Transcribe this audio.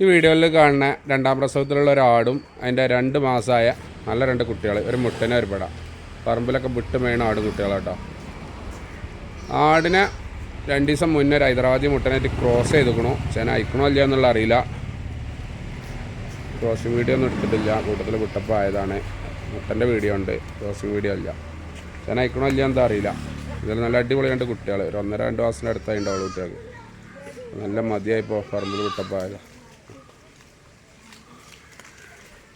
ഈ വീഡിയോയിൽ കാണുന്ന രണ്ടാം പ്രസവത്തിലുള്ള ഒരാടും അതിന്റെ രണ്ട് മാസമായ നല്ല രണ്ട് കുട്ടികൾ ഒരു മുട്ടനെ ഒരു പറമ്പിലൊക്കെ വിട്ട് മേണ ആട് കുട്ടികളാട്ടോ ആടിനെ രണ്ട് ദിവസം മുന്നേ ഒരു ഹൈദരാബാദി മുട്ടനായിട്ട് ക്രോസ് ചെയ്തിക്കണു. ചേന അയക്കണോ ഇല്ലയോ എന്നുള്ള അറിയില്ല. ക്രോസിങ് വീഡിയോ ഒന്നും എടുത്തിട്ടില്ല. കൂട്ടത്തിൽ വിട്ടപ്പോൾ ആയതാണ്. മുട്ടന്റെ വീഡിയോ ഉണ്ട്. ക്രോസിങ് വീഡിയോ ഇല്ല. ചേന അയക്കണോ ഇല്ലയോ എന്താ അറിയില്ല. ഇതെല്ലാം നല്ല അടിപൊളി രണ്ട് കുട്ടികൾ ഒരു ഒന്നര രണ്ട് ഉണ്ടാവുള്ളൂ കുട്ടികൾക്ക്. നല്ല മതിയായിപ്പോൾ പറമ്പിൽ വിട്ടപ്പോൾ ആയതാണ്